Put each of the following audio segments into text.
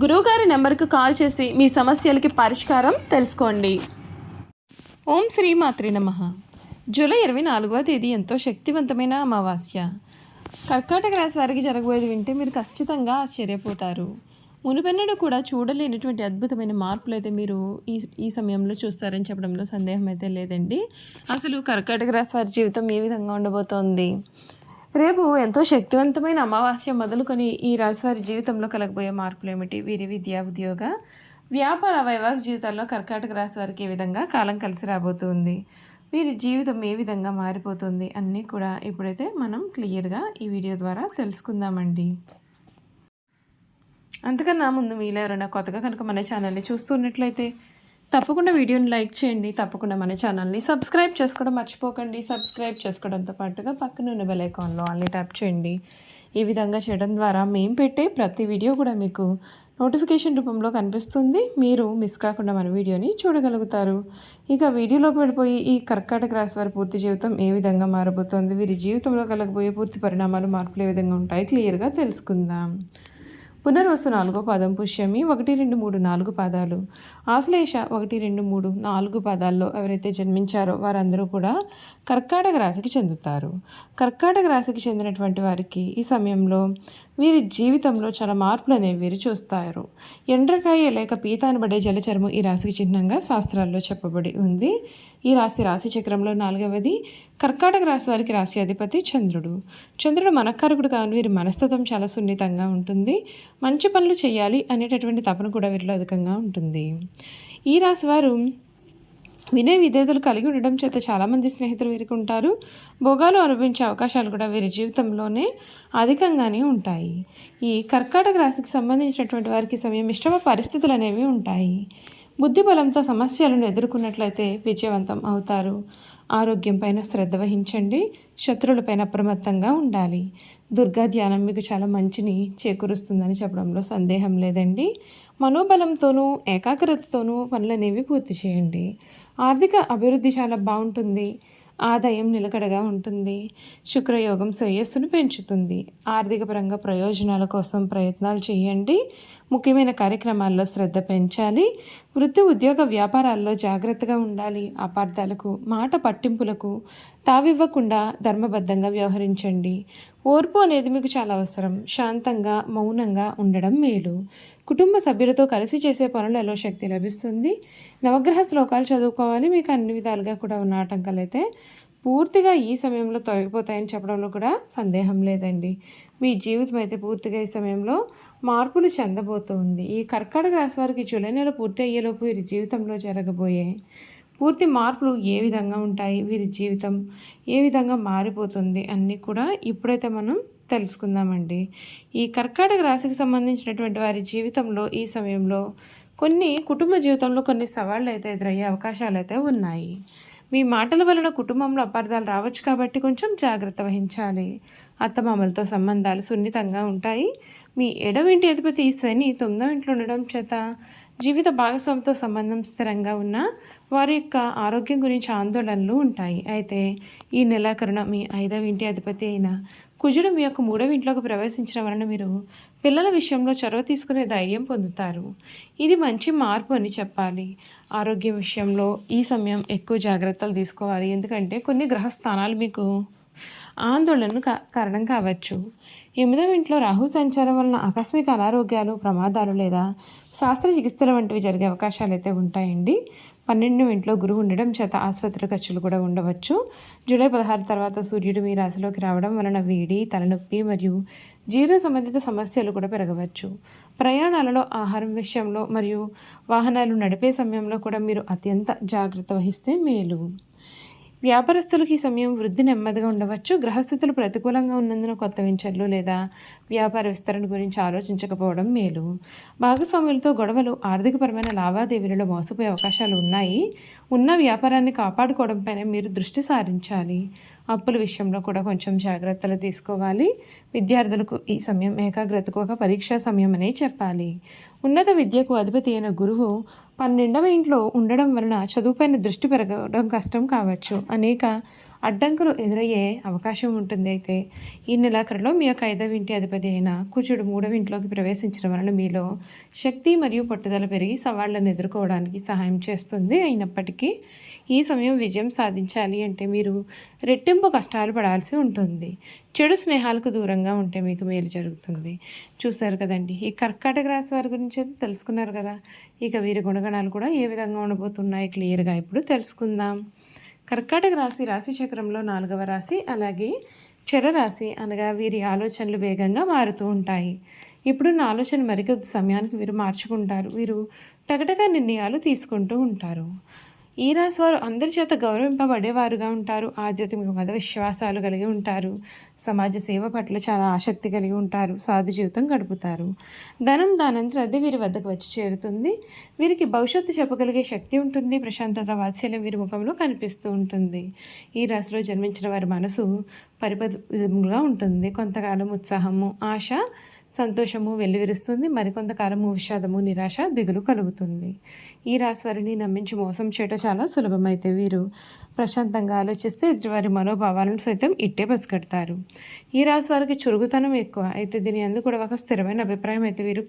గురువుగారి నెంబర్కు కాల్ చేసి మీ సమస్యలకి పరిష్కారం తెలుసుకోండి. ఓం శ్రీ మాత్రి నమ. జూలై ఇరవై నాలుగవ తేదీ ఎంతో శక్తివంతమైన అమావాస్య. కర్కాటక రాశి వారికి జరగబోయేది వింటే మీరు ఖచ్చితంగా ఆశ్చర్యపోతారు. మునుపెన్నడూ కూడా చూడలేనటువంటి అద్భుతమైన మార్పులు అయితే మీరు ఈ ఈ సమయంలో చూస్తారని చెప్పడంలో సందేహం అయితే లేదండి. అసలు కర్కాటక రాశి వారి జీవితం ఏ విధంగా ఉండబోతోంది? రేపు ఎంతో శక్తివంతమైన అమావాస్య మొదలుకొని ఈ రాశివారి జీవితంలో కలగబోయే మార్పులు ఏమిటి వీరి విద్యా ఉద్యోగ వ్యాపార వైవాహిక జీవితాల్లో కర్కాటక రాశి వారికి ఏ విధంగా కాలం కలిసి రాబోతుంది వీరి జీవితం ఏ విధంగా మారిపోతుంది? అన్నీ కూడా ఇప్పుడైతే మనం క్లియర్గా ఈ వీడియో ద్వారా తెలుసుకుందామండి. అంతకన్నా ముందు మీలో ఎవరైనా కొత్తగా కనుక మన ఛానల్ని చూస్తున్నట్లయితే తప్పకుండా వీడియోని లైక్ చేయండి తప్పకుండా మన ఛానల్ని సబ్స్క్రైబ్ చేసుకోవడం మర్చిపోకండి. సబ్స్క్రైబ్ చేసుకోవడంతో పాటుగా పక్కన ఉన్న బెల్ ఐకాన్లో ట్యాప్ చేయండి. ఈ విధంగా చేయడం ద్వారా మేము పెట్టే ప్రతి వీడియో కూడా మీకు నోటిఫికేషన్ రూపంలో కనిపిస్తుంది. మీరు మిస్ కాకుండా మన వీడియోని చూడగలుగుతారు. ఇక వీడియోలోకి వెళ్ళిపోయి ఈ కర్కాటక రాశి వారి పూర్తి జీవితం ఏ విధంగా మారబోతోంది? వీరి జీవితంలో కలగబోయే పూర్తి పరిణామాలు మార్పులు ఏ విధంగా ఉంటాయి? క్లియర్గా తెలుసుకుందాం. పునర్వసు నాలుగో పాదం పుష్యమి ఒకటి రెండు మూడు నాలుగు పాదాలు. ఆశ్లేష ఒకటి రెండు మూడు నాలుగు పాదాల్లో ఎవరైతే జన్మించారో వారందరూ కూడా కర్కాటక రాశికి చెందుతారు. కర్కాటక రాశికి చెందినటువంటి వారికి ఈ సమయంలో వీరి జీవితంలో చాలా మార్పులు అనేవి వీరు చూస్తారు. ఎండ్రకాయ లేక పీత అనబడే జలచరము ఈ రాశికి చిహ్నంగా శాస్త్రాల్లో చెప్పబడి ఉంది. ఈ రాశి రాశి చక్రంలో నాలుగవది కర్కాటక రాశి వారికి రాశి అధిపతి చంద్రుడు. చంద్రుడు మనకారకుడు కాని వీరి మనస్తత్వం చాలా సున్నితంగా ఉంటుంది. మంచి పనులు చేయాలి అనేటటువంటి తపన కూడా వీరిలో అధికంగా ఉంటుంది. ఈ రాశి వారు వినయ విధేతలు కలిగి ఉండడం చేత చాలామంది స్నేహితులు వీరికి ఉంటారు భోగాలు అనుభవించే అవకాశాలు కూడా వీరి జీవితంలోనే అధికంగానే ఉంటాయి. ఈ కర్కాటక రాశికి సంబంధించినటువంటి వారికి సమయం మిశ్రమ పరిస్థితులు అనేవి ఉంటాయి. బుద్ధి బలంతో సమస్యలను ఎదుర్కొన్నట్లయితే విజయవంతం అవుతారు. ఆరోగ్యం పైన శ్రద్ధ వహించండి. శత్రువులపైన అప్రమత్తంగా ఉండాలి. దుర్గా ధ్యానం మీకు చాలా మంచిని చేకూరుస్తుందని చెప్పడంలో సందేహం లేదండి. మనోబలంతోనూ ఏకాగ్రతతోనూ పనులనేవి పూర్తి చేయండి. ఆర్థిక అభివృద్ధి చాలా బాగుంటుంది. ఆదాయం నిలకడగా ఉంటుంది. శుక్రయోగం శ్రేయస్సును పెంచుతుంది. ఆర్థిక పరంగా ప్రయోజనాల కోసం ప్రయత్నాలు చేయండి. ముఖ్యమైన కార్యక్రమాల్లో శ్రద్ధ పెంచాలి. వృత్తి ఉద్యోగ వ్యాపారాల్లో జాగ్రత్తగా ఉండాలి. అపార్థాలకు మాట పట్టింపులకు తావివ్వకుండా ధర్మబద్ధంగా వ్యవహరించండి. ఓర్పు అనేది మీకు చాలా అవసరం. శాంతంగా మౌనంగా ఉండడం మేలు. కుటుంబ సభ్యులతో కలిసి చేసే పనులలో శక్తి లభిస్తుంది. నవగ్రహ శ్లోకాలు చదువుకోవాలి. మీకు అన్ని విధాలుగా కూడా ఉన్న ఆటంకాలు అయితే పూర్తిగా ఈ సమయంలో తొలగిపోతాయని చెప్పడంలో కూడా సందేహం లేదండి. మీ జీవితం అయితే పూర్తిగా ఈ సమయంలో మార్పులు చెందబోతుంది. ఈ కర్కాటక రాశి వారికి జూలై నెల పూర్తి అయ్యేలోపు వీరి జీవితంలో జరగబోయే పూర్తి మార్పులు ఏ విధంగా ఉంటాయి? వీరి జీవితం ఏ విధంగా మారిపోతుంది? అన్నీ కూడా ఇప్పుడైతే మనం తెలుసుకుందామండి. ఈ కర్కాటక రాశికి సంబంధించినటువంటి వారి జీవితంలో ఈ సమయంలో కొన్ని కుటుంబ జీవితంలో కొన్ని సవాళ్ళు అయితే ఎదురయ్యే అవకాశాలు అయితే ఉన్నాయి. మీ మాటల వలన కుటుంబంలో అపార్థాలు రావచ్చు కాబట్టి కొంచెం జాగ్రత్త వహించాలి. అత్తమామలతో సంబంధాలు సున్నితంగా ఉంటాయి. మీ ఎడవింటి అధిపతి శని తొమ్మిదో ఇంట్లో ఉండడం చేత జీవిత భాగస్వామితో సంబంధం స్థిరంగా ఉన్న వారి యొక్క ఆరోగ్యం గురించి ఆందోళనలు ఉంటాయి. అయితే ఈ నెలాఖరున మీ ఐదవ ఇంటి అధిపతి అయిన కుజుడు మీ యొక్క మూడవ ఇంట్లోకి ప్రవేశించడం వలన మీరు పిల్లల విషయంలో చొరవ తీసుకునే ధైర్యం పొందుతారు. ఇది మంచి మార్పు అని చెప్పాలి. ఆరోగ్యం విషయంలో ఈ సమయం ఎక్కువ జాగ్రత్తలు తీసుకోవాలి. ఎందుకంటే కొన్ని గ్రహ స్థానాలు మీకు ఆందోళనకు కారణం కావచ్చు. ఎనిమిదవ ఇంట్లో రాహు సంచారం వలన ఆకస్మిక అనారోగ్యాలు ప్రమాదాలు లేదా శాస్త్ర చికిత్సలు వంటివి జరిగే అవకాశాలు అయితే ఉంటాయండి. పన్నెండు ఇంట్లో గురువు ఉండడం చేత ఆసుపత్రి ఖర్చులు కూడా ఉండవచ్చు. జూలై పదహారు తర్వాత సూర్యుడు మీ రాశిలోకి రావడం వలన వేడి తలనొప్పి మరియు జీర్ణ సంబంధిత సమస్యలు కూడా పెరగవచ్చు. ప్రయాణాలలో ఆహారం విషయంలో మరియు వాహనాలు నడిపే సమయంలో కూడా మీరు అత్యంత జాగ్రత్త వహిస్తే మేలు. వ్యాపారస్తులకు ఈ సమయం వృద్ధి నెమ్మదిగా ఉండవచ్చు. గ్రహస్థితులు ప్రతికూలంగా ఉన్నందున కొత్త వెంచర్లు లేదా వ్యాపార విస్తరణ గురించి ఆలోచించకపోవడం మేలు. భాగస్వాములతో గొడవలు ఆర్థికపరమైన లావాదేవీలలో మోసపోయే అవకాశాలు ఉన్నాయి. ఉన్న వ్యాపారాన్ని కాపాడుకోవడంపైన మీరు దృష్టి సారించాలి. అప్పుల విషయంలో కూడా కొంచెం జాగ్రత్తలు తీసుకోవాలి. విద్యార్థులకు ఈ సమయం ఏకాగ్రతకు ఒక పరీక్షా సమయం అనే చెప్పాలి. ఉన్నత విద్యకు అధిపతి అయిన గురువు పన్నెండవ ఇంట్లో ఉండడం వలన చదువుపైన దృష్టి పెరగడం కష్టం కావచ్చు. అనేక అడ్డంకులు ఎదురయ్యే అవకాశం ఉంటుంది అయితే. ఈ నెలాఖరులో మీ యొక్క ఐదవ ఇంటి అధిపతి అయిన కుజుడు మూడవ ఇంట్లోకి ప్రవేశించడం వలన మీలో శక్తి మరియు పట్టుదల పెరిగి సవాళ్ళను ఎదుర్కోవడానికి సహాయం చేస్తుంది. అయినప్పటికీ ఈ సమయం విజయం సాధించాలి అంటే మీరు రెట్టింపు కష్టాలు పడాల్సి ఉంటుంది. చెడు స్నేహాలకు దూరంగా ఉంటే మీకు మేలు జరుగుతుంది. చూశారు కదండి ఈ కర్కాటక రాశి వారి గురించి అయితే తెలుసుకున్నారు కదా. ఇక వీరి గుణగణాలు కూడా ఏ విధంగా ఉండబోతున్నాయి క్లియర్గా ఇప్పుడు తెలుసుకుందాం. కర్కాటక రాశి రాశి చక్రంలో నాలుగవ రాశి అలాగే చెర రాశి అనగా వీరి ఆలోచనలు వేగంగా మారుతూ ఉంటాయి. ఇప్పుడున్న ఆలోచన మరికొద్ది సమయానికి వీరు మార్చుకుంటారు. వీరు టగటగా నిర్ణయాలు తీసుకుంటూ ఉంటారు. ఈ రాశి వారు అందరి చేత గౌరవింపబడేవారుగా ఉంటారు. ఆధ్యాత్మిక మత విశ్వాసాలు కలిగి ఉంటారు. సమాజ సేవ పట్ల చాలా ఆసక్తి కలిగి ఉంటారు. సాధు జీవితం గడుపుతారు. ధనం దానంతర అది వీరి వద్దకు వచ్చి చేరుతుంది. వీరికి భవిష్యత్తు చెప్పగలిగే శక్తి ఉంటుంది. ప్రశాంతత వాత్సల్యం వీరి ముఖంలో కనిపిస్తూ ఉంటుంది. ఈ రాశిలో జన్మించిన వారి మనసు పరిపథముగా ఉంటుంది. కొంతకాలం ఉత్సాహము ఆశ సంతోషము వెల్లివిరుస్తుంది. మరికొంతకాలము విషాదము నిరాశ దిగులు కలుగుతుంది. ఈ రాశివారిని నమ్మించి మోసం చేయటం చాలా సులభమైతే వీరు ప్రశాంతంగా ఆలోచిస్తే ఎదుటివారి మనోభావాలను సైతం ఇట్టే పసిగడతారు. ఈ రాశి వారికి చురుగుతనం ఎక్కువ. అయితే దీని అందుకు కూడా ఒక స్థిరమైన అభిప్రాయం అయితే వీరు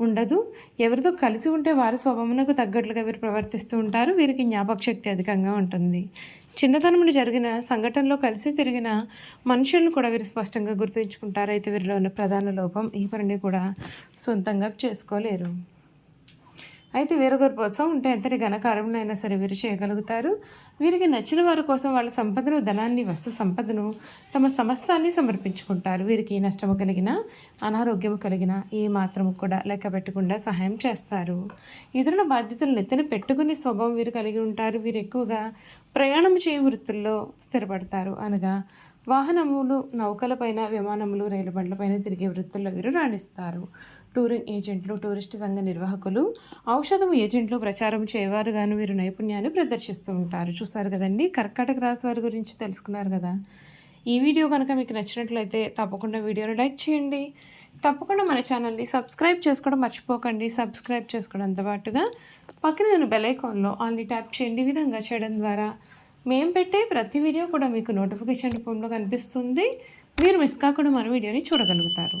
ఉండదు. ఎవరితో కలిసి ఉంటే వారి స్వభావమునకు తగ్గట్లుగా వీరు ప్రవర్తిస్తూ ఉంటారు. వీరికి జ్ఞాపక శక్తి అధికంగా ఉంటుంది. చిన్నతనం జరిగిన సంఘటనలో కలిసి తిరిగిన మనుషులను కూడా వీరు స్పష్టంగా గుర్తుంచుకుంటారు. అయితే వీరిలో ఉన్న ప్రధాన లోపం ఈ పనిని కూడా సొంతంగా చేసుకోలేరు. అయితే వేరొకరి కోసం ఉంటే ఎంతటి ఘనకార్యమునైనా సరే వీరు చేయగలుగుతారు. వీరికి నచ్చిన వారి కోసం వాళ్ళ సంపదను ధనాన్ని వస్తు సంపదను తమ సమస్తాన్ని సమర్పించుకుంటారు. వీరికి నష్టము కలిగిన అనారోగ్యము కలిగిన ఏ మాత్రము కూడా లెక్క పెట్టకుండా సహాయం చేస్తారు. ఇతరుల బాధ్యతలు నెత్తిన పెట్టుకునే స్వభావం వీరు కలిగి ఉంటారు. వీరు ఎక్కువగా ప్రయాణం చేయ వృత్తుల్లో స్థిరపడతారు. అనగా వాహనములు నౌకలపైన విమానములు రైలు బండ్లపైన తిరిగే వృత్తుల్లో వీరు రాణిస్తారు. టూరింగ్ ఏజెంట్లు టూరిస్ట్ సంఘ నిర్వాహకులు ఔషధం ఏజెంట్లు ప్రచారం చేయవారుగాను వీరు నైపుణ్యాన్ని ప్రదర్శిస్తూ ఉంటారు. చూసారు కదండి? కర్కాటక రాశి వారి గురించి తెలుసుకున్నారు కదా? ఈ వీడియో కనుక మీకు నచ్చినట్లయితే తప్పకుండా వీడియోని లైక్ చేయండి. తప్పకుండా మన ఛానల్ని సబ్స్క్రైబ్ చేసుకోవడం మర్చిపోకండి. సబ్స్క్రైబ్ చేసుకోవడంతో పాటుగా పక్కన నేను బెల్ ఐకాన్లో ఆల్ని ట్యాప్ చేయండి. ఈ విధంగా చేయడం ద్వారా మేము పెట్టే ప్రతి వీడియో కూడా మీకు నోటిఫికేషన్ రూపంలో కనిపిస్తుంది. మీరు మిస్ కాకుండా మన వీడియోని చూడగలుగుతారు.